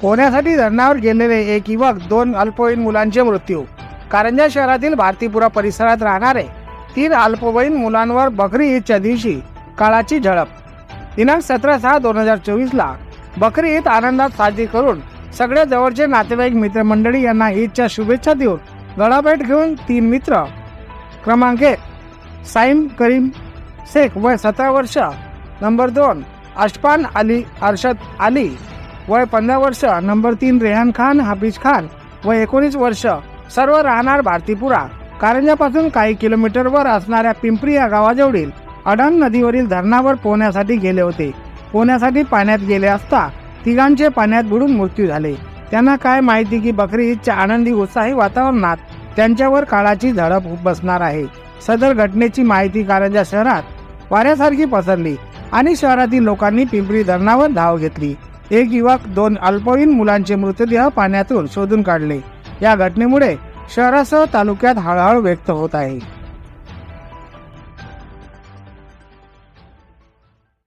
पोहण्यासाठी धरणावर गेलेले एक युवक दोन अल्पवयीन मुलांचे मृत्यू. कारंजा शहरातील भारतीपुरा परिसरात राहणारे तीन अल्पवयीन मुलांवर बकरी ईदच्या दिवशी काळाची झडप. दिनांक सतरा सहा दोन हजार चोवीसला बकरी ईद आनंदात साजरी करून सगळ्या जवळचे नातेवाईक मित्रमंडळी यांना ईदच्या शुभेच्छा देऊन गळाभेट घेऊन तीन मित्र क्रमांक एक साईम करीम शेख वय सतरा वर्ष नंबर दोन अशफान अली अर्शद अली वय पंधरा वर्ष नंबर तीन रेहान खान हाफिज खान. वय एकोणीस वर्ष सर्व राहणार भारतीपुरा. कारंजापासून काही किलोमीटरवर असणाऱ्या पिंपरी या गावाजवळील अडन नदीवरील धरणावर पोहण्यासाठी गेले होते. पोहण्यासाठी पाण्यात गेले असता तिघांचे पाण्यात बुडून मृत्यू झाले. त्यांना काय माहिती की बकरी ईदच्या आनंदी उत्साही वातावरणात त्यांच्यावर काळाची झडप बसणार आहे? सदर घटनेची माहिती कारंजा शहरात वाऱ्यासारखी पसरली आणि शहरातील लोकांनी पिंपरी धरणावर धाव घेतली. एक युवक दोन अल्पवयीन मुलांचे मृतदेह पाण्यातून शोधून काढले. या घटनेमुळे शहरासह तालुक्यात हळहळ व्यक्त होत आहे.